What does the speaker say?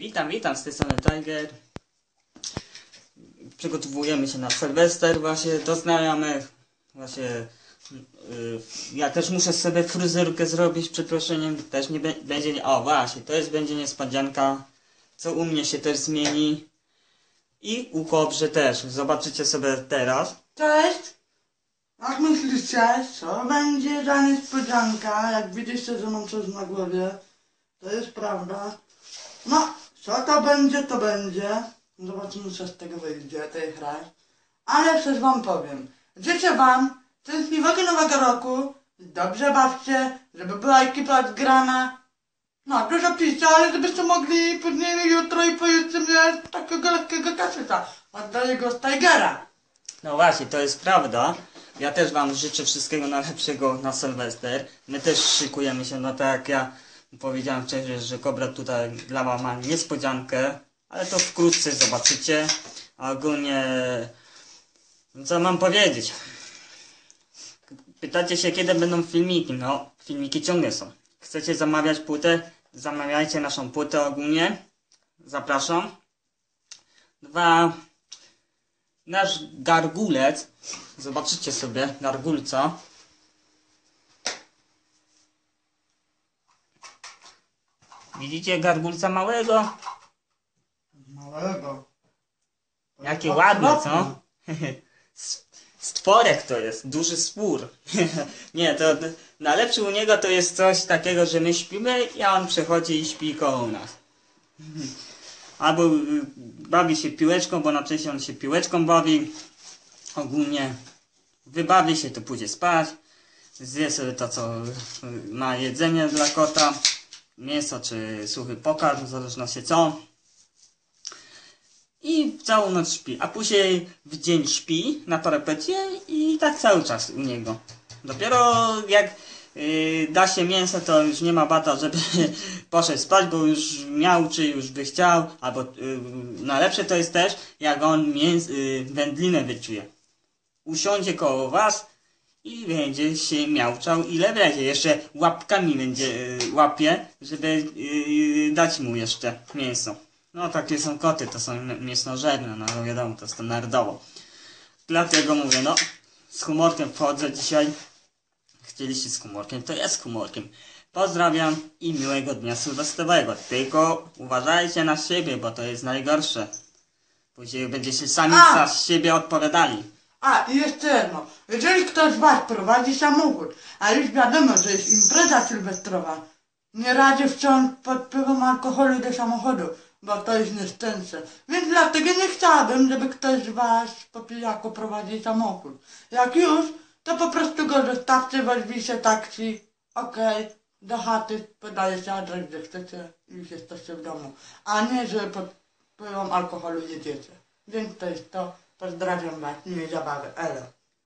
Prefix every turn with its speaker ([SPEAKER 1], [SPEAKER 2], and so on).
[SPEAKER 1] Witam, witam, z tej strony Tiger. Przygotowujemy się na Sylwester właśnie do znajomych. Właśnie yy, ja też muszę sobie fryzurkę zrobić, przeproszeniem. Też nie będzie, o właśnie, to jest będzie niespodzianka. Co u mnie się też zmieni. I u Kobrze też. Zobaczycie sobie teraz.
[SPEAKER 2] Cześć! Jak myślicie, co będzie za niespodzianka? Jak widzicie, że mam coś na głowie, to jest prawda. No, co to będzie, to będzie. Zobaczymy, co z tego wyjdzie, tej hry. Ale coś wam powiem. Życzę wam szczęśliwego nowego roku. Dobrze bawcie, żeby była ekipa zgrana. No, dużo piszcie, ale żebyście mogli później jutro i pojutrze mieć takiego lekkiego kaseta. Oddaję go z Tigera.
[SPEAKER 1] No właśnie, to jest prawda. Ja też Wam życzę wszystkiego najlepszego na Sylwester. My też szykujemy się, no tak jak ja powiedziałem wcześniej, że Kobra tutaj dla Wam ma niespodziankę, ale to wkrótce zobaczycie. A ogólnie, co mam powiedzieć? Pytacie się, kiedy będą filmiki? No, filmiki ciągle są. Chcecie zamawiać płytę? Zamawiajcie naszą płytę ogólnie. Zapraszam. Dwa, nasz gargulec, zobaczycie sobie gargulca. Widzicie gargulca małego?
[SPEAKER 2] Małego.
[SPEAKER 1] Jakie ładne, co? S- Stworek to jest, duży spór. Nie, to najlepszy u niego to jest coś takiego, że my śpimy, a on przechodzi i śpi koło nas. Albo y, bawi się piłeczką, bo na części on się piłeczką bawi. Ogólnie wybawi się, to pójdzie spać. Zje sobie to, co y, ma jedzenie dla kota. Mięso czy suchy pokarm, w zależności co i całą noc śpi, a później w dzień śpi na parapecie i tak cały czas u niego. Dopiero jak yy, da się mięso, to już nie ma bata, żeby poszedł spać, bo już miał, czy już by chciał, albo yy, najlepsze to jest też, jak on mięs, yy, wędlinę wyczuje. Usiądzie koło was i będzie się miałczał ile wlezie. Jeszcze łapkami będzie yy, łapie, żeby yy, dać mu jeszcze mięso. No takie są koty, to są mięsnożerne, no wiadomo, to standardowo. Dlatego mówię, no, z humorkiem wchodzę dzisiaj. Chcieliście z humorkiem, to jest z humorkiem. Pozdrawiam i miłego dnia sylwestrowego. Tylko uważajcie na siebie, bo to jest najgorsze. Później będziecie sami
[SPEAKER 2] A!
[SPEAKER 1] za siebie odpowiadali.
[SPEAKER 2] A, i jeszcze jedno. Jeżeli ktoś z Was prowadzi samochód, a już wiadomo, że jest impreza sylwestrowa, nie radzie wciąż pod wpływem alkoholu do samochodu, bo to jest nieszczęście. Więc dlatego nie chciałabym, żeby ktoś z Was po pijaku prowadził samochód. Jak już, to po prostu go zostawcie, weźmijcie taksi, okej, do chaty, podajecie adres, gdzie chcecie i już jesteście w domu. A nie, że pod wpływem alkoholu jedziecie. Więc to jest to. Pozdrawiam Was, miłej zabawy. Elo.